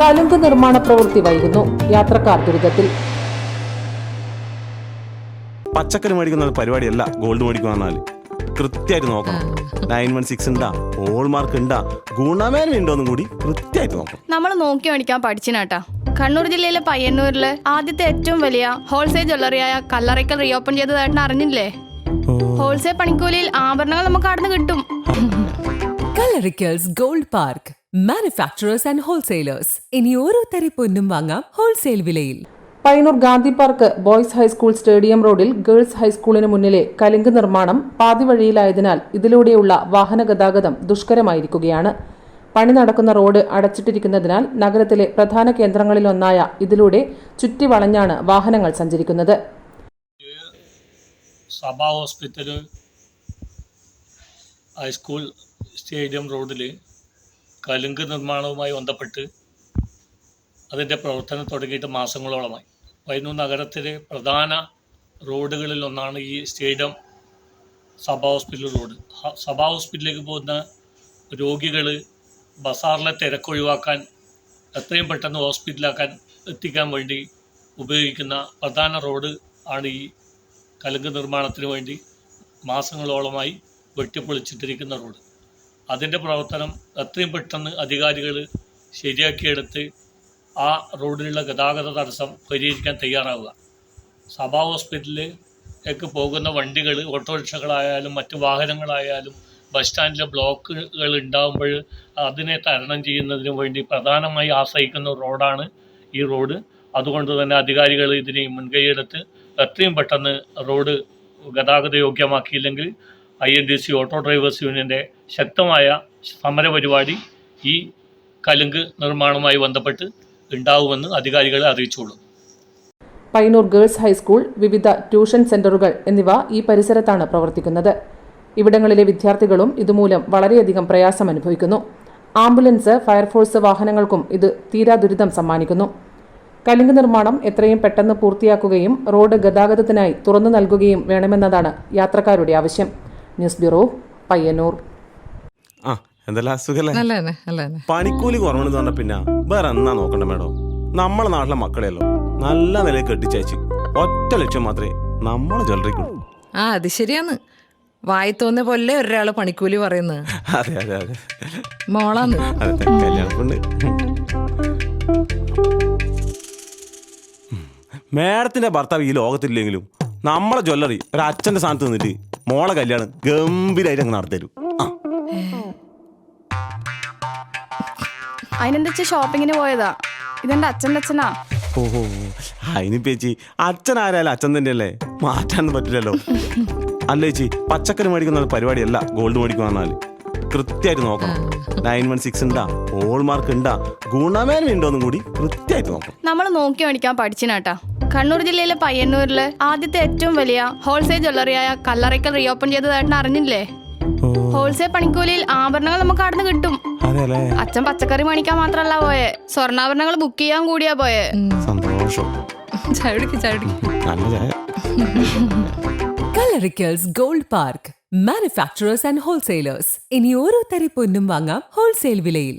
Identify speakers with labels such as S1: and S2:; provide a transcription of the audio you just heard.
S1: കലുങ്ക് നിർമ്മാണ പ്രവൃത്തി വൈകുന്നു. യാത്രക്കാർ ദുരിതത്തിൽ.
S2: പച്ചക്കറി മേടിക്കുന്ന പരിപാടിയല്ല ഗോൾഡ് മേടിക്കുക കൃത്യമായിട്ട് നോക്കണം. നയൻ വൺ സിക്സ് ഉണ്ടാ ഹോൾമാർക്ക് ഉണ്ടാ ഗുണമേന്മ ഉണ്ടോന്നും കൂടി കൃത്യമായിട്ട് നോക്കണം.
S3: നമ്മൾ നോക്കി മേടിക്കാൻ പഠിച്ചിനാട്ടാ. കണ്ണൂർ ജില്ലയിലെ പയ്യന്നൂരിൽ ആദ്യത്തെ ഏറ്റവും വലിയ ഹോൾസെയിൽ ജ്വല്ലറിയായ കല്ലറയ്ക്കൽ റീഓപ്പൺ ചെയ്തതായിട്ട് അറിഞ്ഞില്ലേ? ഹോൾസെയിൽ പണിക്കൂലിയിൽ ആഭരണങ്ങൾ നമുക്ക് അവിടെ നിന്ന് കിട്ടും
S4: Kallarickals gold park. Manufacturers and wholesalers ഇനി ഓരോ തരി പൊന്നും വാങ്ങാം ഹോൾസെയിൽ വിലയിൽ.
S1: Payyanur Gandhi park boys high school stadium റോഡിൽ ഗേൾസ് ഹൈസ്കൂളിന് മുന്നിലെ കലുങ്ക് നിർമ്മാണം പാതിവഴിയിലായതിനാൽ ഇതിലൂടെയുള്ള വാഹന ഗതാഗതം ദുഷ്കരമായിരിക്കുകയാണ്. പണി നടക്കുന്ന റോഡ് അടച്ചിട്ടിരിക്കുന്നതിനാൽ നഗരത്തിലെ പ്രധാന കേന്ദ്രങ്ങളിലൊന്നായ ഇതിലൂടെ ചുറ്റി വളഞ്ഞാണ് വാഹനങ്ങൾ സഞ്ചരിക്കുന്നത്.
S5: സഭാ ഹോസ്പിറ്റൽ ഹൈസ്കൂൾ സ്റ്റേഡിയം റോഡിൽ കലുങ്ക് നിർമ്മാണവുമായി ബന്ധപ്പെട്ട് അതിന്റെ പ്രവർത്തനം തുടങ്ങിയിട്ട് മാസങ്ങളോളമായി. പയ്യന്നൂർ നഗരത്തിലെ പ്രധാന റോഡുകളിൽ ഒന്നാണ് ഈ സ്റ്റേഡിയം സഭാ ഹോസ്പിറ്റൽ റോഡ്. സഭാ ഹോസ്പിറ്റലിലേക്ക് പോകുന്ന രോഗികൾ ബസാറിലെ തിരക്കൊഴിവാക്കാൻ എത്രയും പെട്ടെന്ന് ഹോസ്പിറ്റലാക്കാൻ എത്തിക്കാൻ വേണ്ടി ഉപയോഗിക്കുന്ന പ്രധാന റോഡ് ആണ് ഈ കലുങ്ക് നിർമ്മാണത്തിന് വേണ്ടി മാസങ്ങളോളമായി വെട്ടിപ്പൊളിച്ചിട്ടിരിക്കുന്ന റോഡ്. അതിന്റെ പ്രവർത്തനം എത്രയും പെട്ടെന്ന് അധികാരികൾ ശരിയാക്കിയെടുത്ത് ആ റോഡിലുള്ള ഗതാഗത തടസ്സം പരിഹരിക്കാൻ തയ്യാറാവുക. സഭാ ഹോസ്പിറ്റലിലേക്ക് പോകുന്ന വണ്ടികൾ ഓട്ടോറിക്ഷകളായാലും മറ്റു വാഹനങ്ങളായാലും ബസ് സ്റ്റാൻഡിലെ ബ്ലോക്കുകൾ ഉണ്ടാകുമ്പോൾ അതിനെ തരണം ചെയ്യുന്നതിന് വേണ്ടി പ്രധാനമായി ആശ്രയിക്കുന്ന റോഡാണ് ഈ റോഡ്. അതുകൊണ്ട് തന്നെ അധികാരികൾ ഇതിനെ മുൻകൈയെടുത്ത് എത്രയും പെട്ടെന്ന് റോഡ് ഗതാഗത യോഗ്യമാക്കിയില്ലെങ്കിൽ I N D C auto drivers യൂണിയന്റെ ശക്തമായ സമരപരിപാടി ഈ കലുങ്ക് നിർമ്മാണവുമായി ബന്ധപ്പെട്ട് ഉണ്ടാവുമെന്ന് അധികാരികളെ അറിയിച്ചുള്ളൂ.
S1: പൈനൂർ ഗേൾസ് ഹൈസ്കൂൾ വിവിധ ട്യൂഷൻ സെന്ററുകൾ എന്നിവ ഈ പരിസരത്താണ് പ്രവർത്തിക്കുന്നത്. ഇവിടങ്ങളിലെ വിദ്യാർത്ഥികളും ഇതുമൂലം വളരെയധികം പ്രയാസം അനുഭവിക്കുന്നു ആംബുലൻസ് ഫയർഫോഴ്സ് വാഹനങ്ങൾക്കും ഇത് തീരാ ദുരിതം സമ്മാനിക്കുന്നു. കലുങ്ക് നിർമ്മാണം എത്രയും പെട്ടെന്ന് പൂർത്തിയാക്കുകയും റോഡ് ഗതാഗതത്തിനായി തുറന്നു നൽകുകയും വേണമെന്നതാണ് യാത്രക്കാരുടെ ആവശ്യം. News bureau Payyanur.
S2: ആ എന്തെല്ലാം സുഖല്ലേ
S6: നല്ല തന്നെ നല്ല തന്നെ
S2: പണിക്കൂലി കുറവെന്ന് പറഞ്ഞ പിന്നെ വേറെ എന്നാ നോക്കണ്ട മേഡം? നമ്മളെ നാട്ടിലെ മക്കളെയല്ലോ നല്ല നിലയിൽ കെട്ടിച്ചയച്ച്. ഒറ്റ ലക്ഷം മാത്രമേ നമ്മളെ ജ്വല്ലറിക്കുള്ളൂ.
S6: ആ അത് ശരിയാന്ന് വായി തോന്നിയ പോലെ ഒരാൾ പണിക്കൂലി പറയുന്നത്.
S2: അതെ അതെ അതെ.
S6: മോളാന്ന്.
S2: അതെ മേഡത്തിന്റെ ഭർത്താവ് ഈ ലോകത്തില്ലെങ്കിലും നമ്മളെ ജ്വല്ലറി ഒരു അച്ഛന്റെ സ്ഥാനത്ത് നിന്നിട്ട് മോളെ കല്യാണം ഗംഭീരമായിട്ട് അങ്ങ് നടത്തരും ആ.
S3: അതിനെന്താ ഷോപ്പിങ്ങിന് പോയതാ? ഇതെന്റെ അച്ഛന്റെ അച്ഛനാ?
S2: ഓഹോ. അതിനിപ്പേച്ചി ചേച്ചി അച്ഛൻ ആരായാലും അച്ഛൻ തന്നെയല്ലേ? മാറ്റാൻ പറ്റില്ലല്ലോ. അല്ല ചേച്ചി പച്ചക്കറി മേടിക്കുന്ന പരിപാടിയല്ല ഗോൾഡ് മേടിക്കുക പറഞ്ഞാൽ കൃത്യമായിട്ട് നോക്കണം. നയൻ വൺ സിക്സ് ഉണ്ടാ ഹോൾ മാർക്ക് ഉണ്ടാ ഗുണമേന്മ ഉണ്ടോന്നും കൂടി കൃത്യമായിട്ട് നോക്കണം.
S3: നമ്മൾ നോക്കി മേടിക്കാൻ പഠിച്ചിനാട്ടാ. കണ്ണൂർ ജില്ലയിലെ പയ്യന്നൂരിൽ ആദ്യത്തെ ഏറ്റവും വലിയ ഹോൾസെയിൽ ജ്വല്ലറിയായ കല്ലറയ്ക്കൽ റീഓപ്പൺ ചെയ്തതായിട്ട് അറിഞ്ഞില്ലേ? ഹോൾസെയിൽ പണിക്കൂലിയിൽ ആഭരണങ്ങൾ നമുക്ക് അവിടെ നിന്ന് കിട്ടും.
S2: അല്ലേ
S3: അച്ഛൻ പച്ചക്കറി മേടിക്കാൻ മാത്രല്ല പോയെ. സ്വർണാഭരണങ്ങൾ ബുക്ക് ചെയ്യാൻ കൂടിയാ പോയെ.
S2: സന്തോഷം.
S6: ചായ കുടിക്ക്, ചായ കുടിക്ക്.
S2: നല്ല
S4: gold park manufacturers and wholesalers ഇനി ഓരോ തരി പൊന്നും വാങ്ങാം ഹോൾസെയിൽ വിലയിൽ.